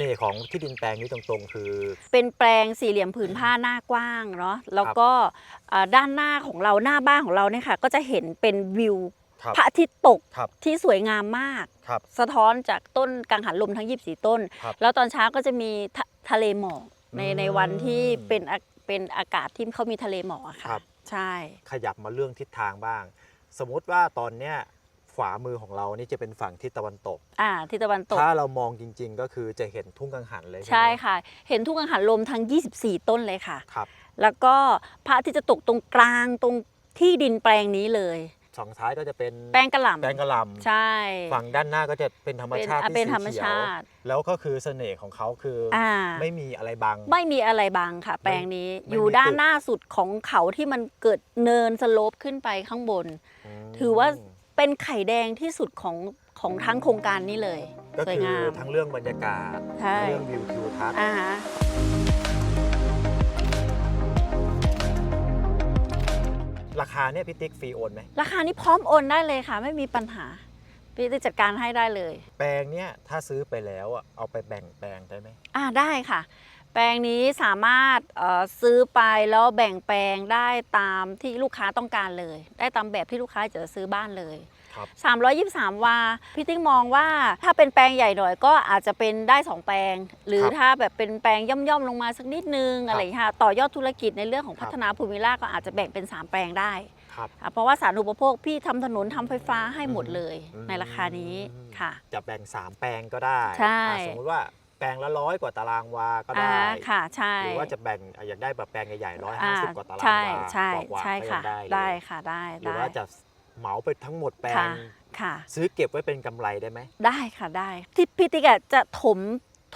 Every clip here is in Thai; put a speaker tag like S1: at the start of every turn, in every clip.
S1: น่ห์ของที่ดินแปลงนี้ตรงๆ คือ
S2: เป็นแปลงสี่เหลี่ยมผืนผ้าหน้ากว้างเนาะแล้วก็อ่าด้านหน้าของเราหน้าบ้านของเราเนี่ยค่ะก็จะเห็นเป็นวิว
S1: ครับ
S2: พระอาทิตย์ตก
S1: ครับ
S2: ที่สวยงามมาก
S1: ครับ
S2: สะท้อนจากต้นกังหันลมทั้ง 24 ต้น
S1: ครับ
S2: แล้วตอนเช้าก็จะมีทะทะเลหมอกใน
S1: อืม
S2: ในวันที่เป็นอาเป็นอากาศที่เขามีทะเลหมอกอะ
S1: ครั
S2: ค่ะ
S1: บ
S2: ใช่
S1: ขยับมาเรื่องทิศทางบ้าง สมมุติว่าตอนเนี้ย ขวามือของเรานี่จะเป็นฝั่งทิศตะวันตก
S2: อ่าที่ตะวันตก
S1: ถ้าเรามองจริง ๆ ก็คือจะเห็นทุ่งกังหันเลย
S2: ใช่
S1: ไหม
S2: ค่ะ เห็นทุ่งกังหันลมทั้ง 24 ต้นเลยค่ะ
S1: ครับ
S2: แล้วก็พระอาที่จะตกตรงกลางตรงที่ดินแปลงนี้เลย
S1: สองซ้ายก็จะเป็น
S2: แปลงกระหล่ำ
S1: แปลงกระหล
S2: ใช่ำ
S1: ฝั่งด้านหน้าก็จะเป็นธรรมชาติ
S2: เป็น
S1: ที่
S2: เป็น
S1: สี
S2: ธรรม
S1: เขียว
S2: ชาติ
S1: แล้วก็คือเสน่ห์ของเขาคืออ
S2: อ่า
S1: ไม่มีอะไรบัง
S2: ไม่มีอะไรบังค่ะ แปลงนี้
S1: ไม่
S2: อยู่
S1: มี
S2: ด้าน
S1: ตึก
S2: หน้าสุดของเขาที่มันเกิดเนินสโลปขึ้นไปข้างบน
S1: ม
S2: ถือว่า เป็นไข่แดงที่สุดของของทั้งโครงการนี้เลย
S1: ก็
S2: สวย
S1: คื
S2: งา
S1: อ
S2: ม
S1: ทั้งเรื่องบรรยากาศ
S2: ใช่
S1: เรื่องวิวทิวทัศน์
S2: อ่าฮะ
S1: ราคาเนี่ยพี่ติ๊กฟรีโอนไหม
S2: ราคานี้พร้อมโอนได้เลยค่ะ ไม่มีปัญหา พี่จะจัดการให้ได้เลย
S1: แปลงเนี่ยถ้าซื้อไปแล้วอะเอาไปแบ่งแปลงได้ไหม
S2: อ่าได้ค่ะ แปลงนี้สามารถเอ่อซื้อไปแล้วแบ่งแปลงได้ตามที่ลูกค้าต้องการเลย ได้ตามแบบที่ลูกค้าจะซื้อบ้านเลย
S1: ครับ
S2: 323 วา พี่ติ๊กมองว่าถ้าเป็นแปลงใหญ่หน่อยก็อาจจะเป็นได้ 2 แปลง หรือ
S1: ครับ
S2: ถ้าแบบเป็นแปลงย่อมๆลงมาสักนิดนึงอะไรอย่างเงี้ยค่ะต่อยอดธุรกิจในเรื่องของ
S1: ครับ
S2: พัฒนาภูมิภาคก็อาจจะแบ่งเป็น 3 แปลงได้
S1: ครับ
S2: ค่ะเพราะว่าสาธารณูปโภคพี่ทำถนนทำไฟฟ้าให้หมดเลย
S1: อืม
S2: ในราคานี้ค่ะ
S1: จะแบ่ง 3 แปลงก็ได้
S2: ใช่
S1: อะสมมติว่าแปลงละร้อยกว่าตารางวาก็
S2: อ่า
S1: ได้
S2: ค่ะใช่
S1: หรือว่าจะแบ่งอะอยากได้แบบแปลงใหญ่ๆร้อย
S2: อ่า
S1: ห้าสิบกว่าตาราง
S2: ใช่
S1: วา
S2: ใช่
S1: กว่าๆ
S2: ใช่
S1: ก็ยั
S2: ค่ะ
S1: งได้เลย
S2: ได้ค่ะได้
S1: หรือ
S2: ได้
S1: ว่าจะเหมาไปทั้งหมดแปลง
S2: ค่ะค่ะ
S1: ซื้อเก็บไว้เป็นกำไรได้ไหม
S2: ได้ค่ะได้ที่พี่ติ๊กอะจะถม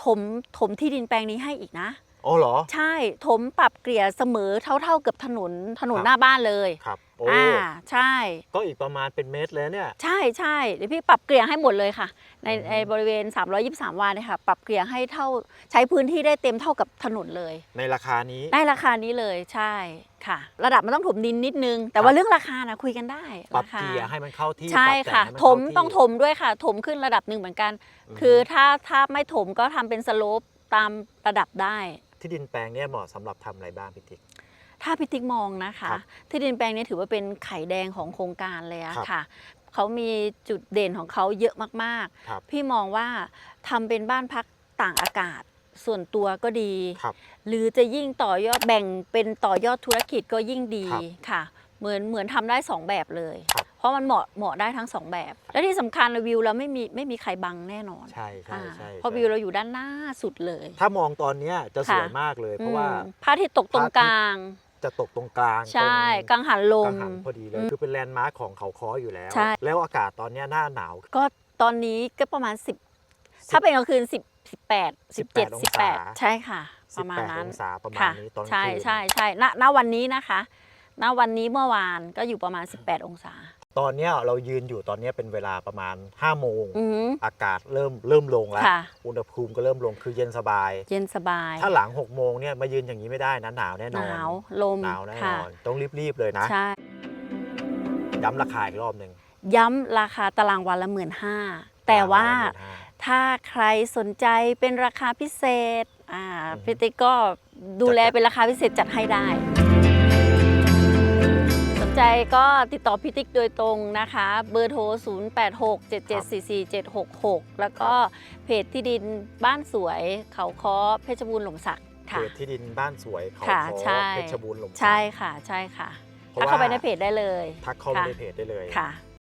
S2: ถมถมที่ดินแปลงนี้ให้อีกนะ
S1: อ๋อเหรอ
S2: ใช่ถมปรับเกลี่ยเสมอเท่าๆกับถนนถนน
S1: ครับ
S2: หน้าบ้านเลย
S1: ครับ โอ้
S2: อ่าใช่
S1: ก็อีกประมาณเป็นเมตรเลยเนี่ย
S2: ใช่ใช่เดี๋ยวพี่ปรับเกลี่ยให้หมดเลยค่ะ ใน
S1: อืม
S2: ในบริเวณ 323 วาเนี่ยค่ะ ปรับเกลี่ยให้เท่าใช้พื้นที่ได้เต็มเท่ากับถนนเลย
S1: ในราคานี้
S2: ได้ราคานี้เลยใช่ค่ะ ระดับมันต้องถมดินนิดนึง แต่ว่าเรื่องราคานะคุยกันได้
S1: ปรับ
S2: ราคา
S1: เกียร์ให้มันเข้าที่
S2: ใช่
S1: ปรับแต่ง
S2: ค่ะ
S1: ให้น
S2: ถม
S1: เข้าที่
S2: ต้องถมด้วยค่ะ ถมขึ้นระดับหนึ่งเหมือนกัน
S1: ม
S2: คือถ้าถ้าไม่ถมก็ทำเป็นสโลปตามระดับได้
S1: ที่ดินแปลงเนี่ยเหมาะสำหรับทำอะไรบ้างพี่ติ๊ก
S2: ถ้าพิติกมองนะคะ
S1: ครับ
S2: ที่ดินแปลงนี้ถือว่าเป็นไข่แดงของโครงการเลยอะ
S1: ครับ
S2: ค่ะ เขามีจุดเด่นของเขาเยอะมาก
S1: ครับ
S2: ๆ พี่มองว่าทำเป็นบ้านพักต่างอากาศส่วนตัวก็ดี
S1: ครับ
S2: หรือจะยิ่งต่อยอดแบ่งเป็นต่อยอดธุรกิจก็ยิ่งดี
S1: ครับ
S2: ค่ะ เหมือนเหมือนทำได้สองแบบเลย
S1: ครับ
S2: เพราะมันเหมาะเหมาะได้ทั้งสองแบบ และที่สำคัญวิวเราไม่มีไม่มีใครบังแน่นอน
S1: ใช่ใช่
S2: อ่า
S1: ใช่
S2: เพราะวิวเราอยู่ด้านหน้าสุดเลย
S1: ถ้ามองตอนเนี้ยจะสวย
S2: ค่ะ
S1: มากเลย เพราะว่า
S2: อืมพระอาทิตย์ตกตรงกลาง
S1: จะตกตรงกลาง
S2: ใช่
S1: ตรง
S2: กังหันล
S1: กั
S2: ม
S1: งหันพอดีเลย
S2: อืม
S1: คือเป็นแลนด์มาร์คของเขาค้ออยู่แล้ว
S2: ใช่
S1: แล้วอากาศตอนเนี้ยหน้าหนาว
S2: ก็ตอนนี้ก็ประมาณ 10 ถ้าเป็นกลางคืน 10 18 17
S1: องศา
S2: 18 ใช่ค่ะ ประมาณ
S1: 18
S2: นั้
S1: อนงศาประมาณ
S2: ค่ะ
S1: นี้ตอนกลาง
S2: ใช่
S1: คืน
S2: ใช่ใช่ณณวันนี้นะคะ ณวันนี้เมื่อวานก็อยู่ประมาณ 18 องศา
S1: ตอนเนี้ยเรายืนอยู่ตอนเนี้ยเป็นเวลาประมาณ5โมง
S2: อือหือ
S1: อากาศเริ่มเริ่มลงแล้ว
S2: ค่ะ
S1: อุณหภูมิก็เริ่มลงคือเย็นสบาย
S2: เย็นสบาย
S1: ถ้าหลัง6โมงเนี่ยมายืนอย่างนี้ไม่ได้นะหนาวแน่
S2: ห
S1: นอน
S2: นาวลม
S1: หนาวแน่น
S2: ค่ะ
S1: อนต้องรีบๆเลยนะ
S2: ใช่
S1: ย้ำราคาอีกรอบหนึ่ง
S2: ย้ำราคาตารางวันละหมื่นห้าแต่ว่า
S1: 15,000
S2: ถ้าใครสนใจเป็นราคาพิเศษ อ่า
S1: อือฮึ
S2: พี่ติ๊กก็ดูแล
S1: จัด
S2: เป็นราคาพิเศษจัดให้ได้สน ใจก็ติดต่อพี่ติ๊กโดยตรงนะคะ เบอร์โทร 0867744766 แล้วก็เพจที่ดินบ้านสวยเขาค้อเพชรบูรณ์หล่มสัก
S1: เข
S2: ค่ะ
S1: ตที่ดินบ้านสวยเขา
S2: ค่ะ
S1: คอ
S2: ใช่
S1: เพชรบูรณ์หลมสัก
S2: ใช่ค่ะ ใช่ค่ะ
S1: เพราะ
S2: ถ้าเข้าไป
S1: ว่า
S2: ในเพจได้เลย
S1: ทักเข้าไป
S2: ค่ะ
S1: ในเพจได้เลย
S2: ค่ะ